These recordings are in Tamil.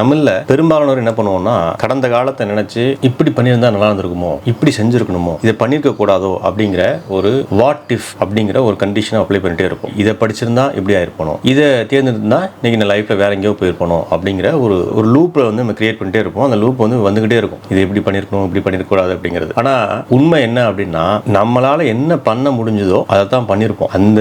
நம்மள பெரும்பாலானோர் என்ன பண்ணுவோம்னா கடந்த காலத்தை நினைச்சு இப்படி பண்ணியிருந்தா நல்லா இருந்திருக்குமோ இப்படி செஞ்சிருக்கணுமோ இதை பண்ணியிருக்க கூடாதோ அப்படிங்கிற ஒரு வாட் இஃப் அப்படிங்கிற ஒரு கண்டிஷனை அப்ளை பண்ணிட்டே இருப்போம். இதை படிச்சிருந்தா இப்படி ஆயிருப்பணும் இதை தேர்ந்தெடுத்திருந்தா இன்னைக்கு நான் லைஃப்ல வேற எங்கேயோ போயிருப்பணும் அப்படிங்கிற ஒரு ஒரு லூப்பை வந்து நம்ம கிரியேட் பண்ணிட்டே இருப்போம். அந்த லூப் வந்து வந்துகிட்டே இருக்கும். இது எப்படி பண்ணிருக்கணும் இப்படி பண்ணிருக்க கூடாது அப்படிங்கிறது. ஆனா உண்மை என்ன அப்படின்னா நம்மளால என்ன பண்ண முடிஞ்சதோ அதை தான் பண்ணியிருப்போம். அந்த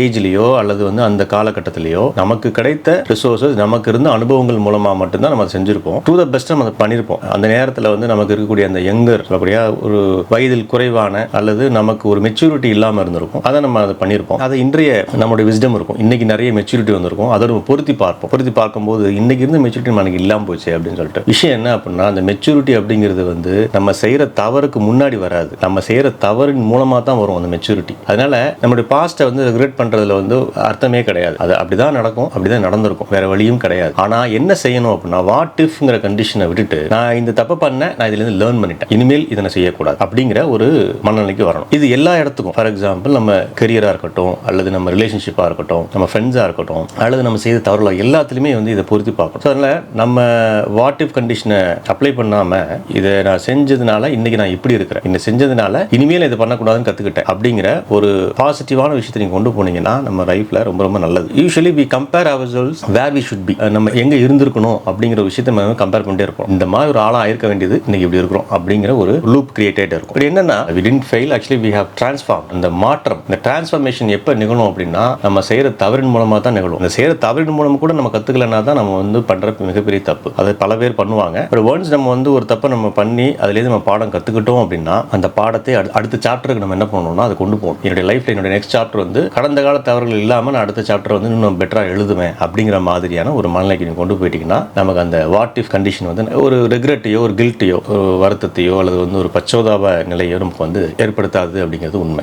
ஏஜ்லயோ அல்லது வந்து அந்த காலகட்டத்திலேயோ நமக்கு கிடைத்த ரிசோர்சஸ் நமக்கு இருந்த அனுபவங்கள் மூலமா மட்டும்தான் நம்ம செஞ்சிருப்போம் டூ த பெஸ்ட் நம்ம அதை பண்ணியிருப்போம் அந்த நேரத்தில் வந்து நமக்கு இருக்கக்கூடிய அந்த யங்கர் சொல்லக்கூடிய ஒரு வயதில் குறைவான அல்லது நமக்கு ஒரு மெச்சூரிட்டி இல்லாமல் இருந்திருக்கும். அதை நம்ம அதை பண்ணியிருப்போம் அதை இன்றைய நம்மளுடைய விஸ்டம் இருக்கும். இன்னைக்கு நிறைய மெச்சூரிட்டி வந்திருக்கும். அதை நம்ம பொருத்தி பார்ப்போம். பொருத்தி பார்க்கும்போது இன்னைக்கு இருந்த மெச்சூரிட்டி நமக்கு இல்லாமல் போச்சு அப்படின்னு சொல்லிட்டு. விஷயம் என்ன அப்படின்னா அந்த மெச்சூரிட்டி அப்படிங்கிறது வந்து நம்ம செய்கிற தவறுக்கு முன்னாடி வராது. நம்ம செய்கிற தவறின் மூலமாக தான் வரும் அந்த மெச்சூரிட்டி அதனால நம்மளுடைய பாஸ்ட்டை வந்து ரெகுலேட் பண்ணுறதுல வந்து அர்த்தமே கிடையாது. அது அப்படிதான் நடக்கும் அப்படிதான் நடந்திருக்கும். வேற வழியும் கிடையாது. ஆனால் என்ன செய்யணும் அப்படின்னா வாட் இஃப்ங்கிற கண்டிஷனை விட்டுட்டு நான் இந்த தப்பை பண்ணேன் நான் இதுல இருந்து லேர்ன் பண்ணிட்டேன். இனிமேல் இதை நான் செய்யக்கூடாது அப்படிங்கிற ஒரு மனநிலைக்கு வரணும். இது எல்லா இடத்துக்கும். ஃபார் எக்ஸாம்பிள் நம்ம கெரியராக இருக்கட்டும் அல்லது நம்ம ரிலேஷன்ஷிப்பா இருக்கட்டும் நம்ம ஃப்ரெண்ட்ஸா இருக்கட்டும் அல்லது நம்ம செய்த தவறுல எல்லாத்துலயுமே வந்து இதை பொருத்தி பார்க்கணும். So, அதனால நம்ம வாட் இஃப் கண்டிஷனை அப்ளை பண்ணாம இதை நான் செஞ்சதுனால இன்னைக்கு நான் இப்படி இருக்கிறேன். இந்த செஞ்சதுனால இனிமேல் இதை பண்ணக்கூடாதுன்னு கத்துக்கிட்டேன் அப்படிங்கிற ஒரு பாசிட்டிவான விஷயத்தை நீங்க கொண்டு போனீங்கன்னா நம்ம லைஃப்ல ரொம்ப ரொம்ப நல்லது. Usually we compare ourselves where we should be நம்ம எங்க இருந்திருக்கணும் அப்படிங்கிற விஷயத்தை நம்ம கம்பேர் பண்ணிட்டே இருப்போம் இந்த மாதிரி ஒரு ஆளாக இருக்க வேண்டியது இன்னைக்கு இப்படி இருக்கிறோம் அப்படிங்கிற ஒரு லூப் கிரியேட்டட் இருக்கும். இப்படி என்னன்னா we tend fail actually we have transform இந்த மாற்றம் இந்த டிரான்ஸ்ஃபர்மேஷன் எப்போ நிகழும் அப்படின்னா நம்ம செய்கிற தவறின் மூலமாக தான் நிகழும். இந்த செய்கிற தவறின் மூலம் கூட நம்ம கற்றுக்கலனா தான் நம்ம வந்து பண்ணுற மிகப்பெரிய தப்பு. அதை பல பேர் பண்ணுவாங்க. பட் ஒன்ஸ் நம்ம வந்து ஒரு தப்பை நம்ம பண்ணி அதுலேருந்து நம்ம பாடம் கற்றுக்கிட்டோம் அப்படின்னா அந்த பாடத்தை அடு- அடுத்த சாப்டருக்கு நம்ம என்ன பண்ணணும்னா அதை கொண்டு போகணும். என்னுடைய லைஃப்ல என்னுடைய நெக்ஸ்ட் சாப்டர் வந்து கடந்த கால தவறுகள் இல்லாமல் நான் அடுத்த சாப்டர் வந்து இன்னும் பெட்டராக எழுதுவேன் அப்படிங்கிற மாதிரியான ஒரு மனநிலைக்கு நீங்கள் கொண்டு போயிட்டீங்கன்னா நமக்கு அந்த வாட் இஃப் கண்டிஷன் வந்து ஒரு ரெக்ரெட்டையோ ஒரு கில்ட்டையோ ஒரு வருத்தத்தையோ அல்லது வந்து ஒரு பச்சோதாப நிலையோ நமக்கு வந்து ஏற்படுத்தாது அப்படிங்கிறது உண்மை.